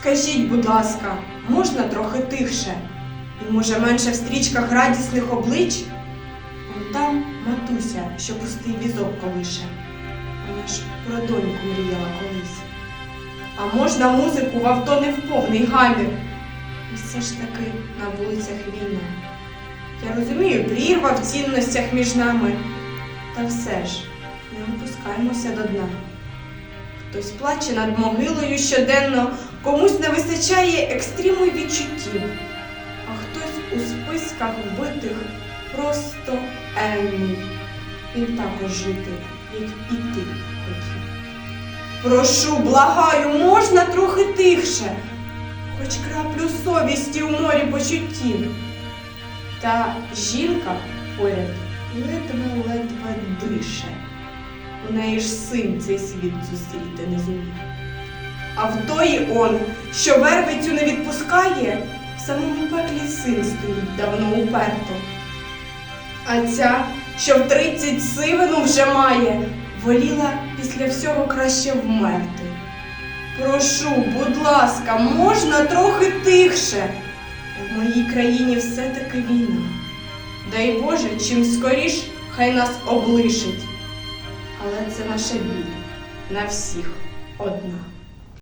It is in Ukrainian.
Скажіть, будь ласка, можна трохи тихше? І може менше в стрічках радісних облич? Он там матуся, що пустий візок колише. Вона ж про доньку мріяла колись. А можна музику в авто не в повний гамір? І все ж таки на вулицях війна. Я розумію, прірва в цінностях між нами. Та все ж, не опускаємося до дна. Хтось плаче над могилою щоденно, комусь не вистачає екстриму відчуттів, а хтось у списках вбитих просто енний. Він також жити, як і ти хотів. Прошу, благаю, можна трохи тихше, хоч краплю совісті у морі почуттів. Та жінка поряд ледве-ледве дише. У неї ж син цей світ зустріти не зумів. А в тої он, що вервицю не відпускає, в самому пеклі син стоїть давно уперто. А ця, що в тридцять сивину вже має, воліла після всього краще вмерти. Прошу, будь ласка, можна трохи тихше. В моїй країні все-таки війна. Дай Боже, чим скоріш хай нас облишить. Але це наша біль на всіх одна.